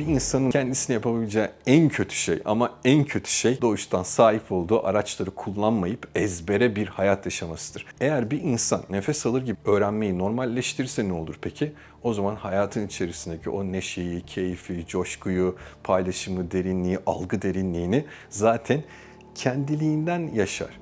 bir insanın kendisine yapabileceği en kötü şey ama en kötü şey doğuştan sahip olduğu araçları kullanmayıp ezbere bir hayat yaşamasıdır. Eğer bir insan nefes alır gibi öğrenmeyi normalleştirirse ne olur peki? O zaman hayatın içerisindeki o neşeyi, keyfi, coşkuyu, paylaşımı, derinliği, algı derinliğini zaten kendiliğinden yaşar.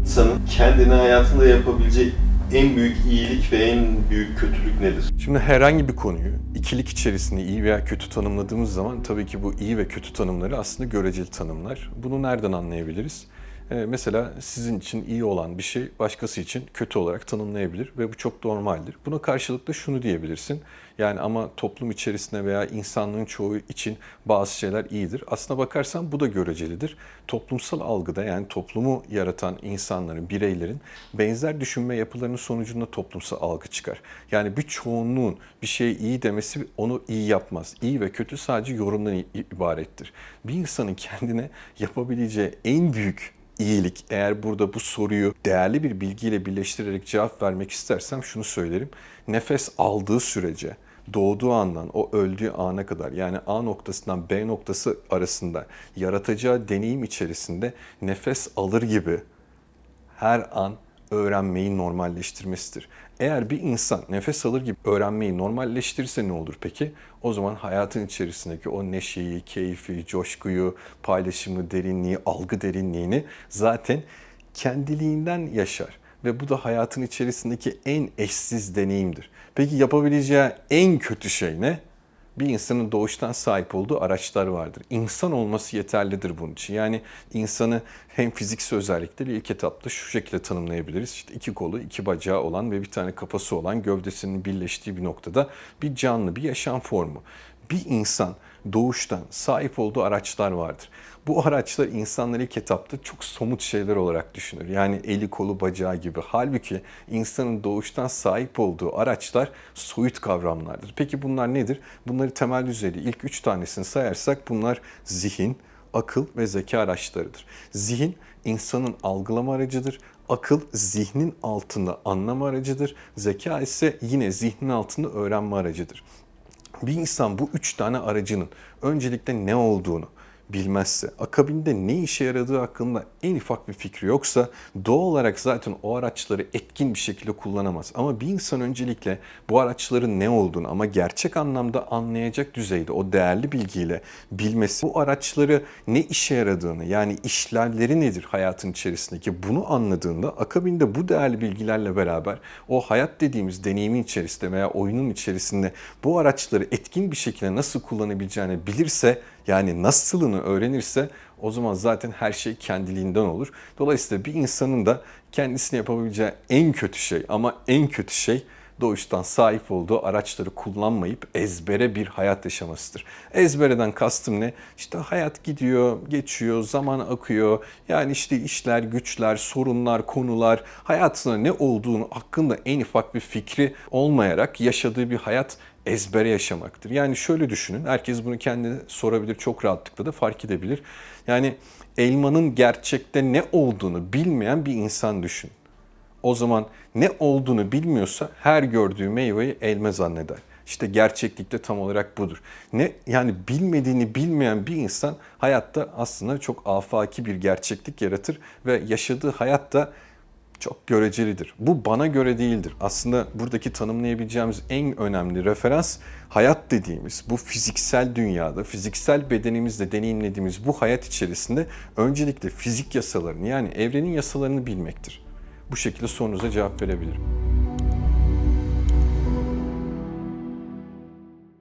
İnsanın kendine hayatında yapabileceği en büyük iyilik ve en büyük kötülük nedir? Şimdi herhangi bir konuyu ikilik içerisinde iyi veya kötü tanımladığımız zaman tabii ki bu iyi ve kötü tanımları aslında göreceli tanımlar. Bunu nereden anlayabiliriz? Ee, mesela sizin için iyi olan bir şey başkası için kötü olarak tanımlayabilir ve bu çok normaldir. Buna karşılık da şunu diyebilirsin. Yani ama toplum içerisinde veya insanlığın çoğu için bazı şeyler iyidir. Aslına bakarsan bu da görecelidir. Toplumsal algıda yani toplumu yaratan insanların, bireylerin benzer düşünme yapılarının sonucunda toplumsal algı çıkar. Yani bir çoğunluğun bir şeye iyi demesi onu iyi yapmaz. İyi ve kötü sadece yorumdan ibarettir. Bir insanın kendine yapabileceği en büyük iyilik. Eğer burada bu soruyu değerli bir bilgiyle birleştirerek cevap vermek istersem şunu söylerim. Nefes aldığı sürece doğduğu andan o öldüğü ana kadar yani A noktasından B noktası arasında yaratacağı deneyim içerisinde nefes alır gibi her an öğrenmeyi normalleştirmesidir. Eğer bir insan nefes alır gibi öğrenmeyi normalleştirirse ne olur peki? O zaman hayatın içerisindeki o neşeyi, keyfi, coşkuyu, paylaşımı, derinliği, algı derinliğini zaten kendiliğinden yaşar. Ve bu da hayatın içerisindeki en eşsiz deneyimdir. Peki yapabileceği en kötü şey ne? Bir insanın doğuştan sahip olduğu araçlar vardır. İnsan olması yeterlidir bunun için. Yani insanı hem fiziksel özellikleri ilk etapta şu şekilde tanımlayabiliriz. İşte iki kolu, iki bacağı olan ve bir tane kafası olan gövdesinin birleştiği bir noktada bir canlı, bir yaşam formu. Bir insan doğuştan sahip olduğu araçlar vardır. Bu araçlar insanlar ilk etapta çok somut şeyler olarak düşünür. Yani eli kolu bacağı gibi. Halbuki insanın doğuştan sahip olduğu araçlar soyut kavramlardır. Peki bunlar nedir? Bunları temel düzeyde ilk üç tanesini sayarsak bunlar zihin, akıl ve zeka araçlarıdır. Zihin insanın algılama aracıdır. Akıl zihnin altında anlama aracıdır. Zeka ise yine zihnin altında öğrenme aracıdır. Bir insan bu üç tane aracının öncelikle ne olduğunu bilmezse, akabinde ne işe yaradığı hakkında en ufak bir fikri yoksa doğal olarak zaten o araçları etkin bir şekilde kullanamaz. Ama bir insan öncelikle bu araçların ne olduğunu ama gerçek anlamda anlayacak düzeyde o değerli bilgiyle bilmesi, bu araçları ne işe yaradığını yani işlevleri nedir hayatın içerisindeki bunu anladığında akabinde bu değerli bilgilerle beraber o hayat dediğimiz deneyimin içerisinde veya oyunun içerisinde bu araçları etkin bir şekilde nasıl kullanabileceğini bilirse yani nasılını öğrenirse o zaman zaten her şey kendiliğinden olur. Dolayısıyla bir insanın da kendisine yapabileceği en kötü şey ama en kötü şey doğuştan sahip olduğu araçları kullanmayıp ezbere bir hayat yaşamasıdır. Ezbereden kastım ne? İşte hayat gidiyor, geçiyor, zaman akıyor. Yani işte işler, güçler, sorunlar, konular, hayatına ne olduğunu hakkında en ufak bir fikri olmayarak yaşadığı bir hayat ezbere yaşamaktır. Yani şöyle düşünün, herkes bunu kendine sorabilir, çok rahatlıkla da fark edebilir. Yani elmanın gerçekte ne olduğunu bilmeyen bir insan düşün. O zaman ne olduğunu bilmiyorsa her gördüğü meyveyi elma zanneder. İşte gerçeklikte tam olarak budur. Ne yani bilmediğini bilmeyen bir insan hayatta aslında çok afaki bir gerçeklik yaratır ve yaşadığı hayatta çok görecelidir. Bu bana göre değildir. Aslında buradaki tanımlayabileceğimiz en önemli referans hayat dediğimiz bu fiziksel dünyada, fiziksel bedenimizde deneyimlediğimiz bu hayat içerisinde öncelikle fizik yasalarını yani evrenin yasalarını bilmektir. Bu şekilde sorunuza cevap verebilirim.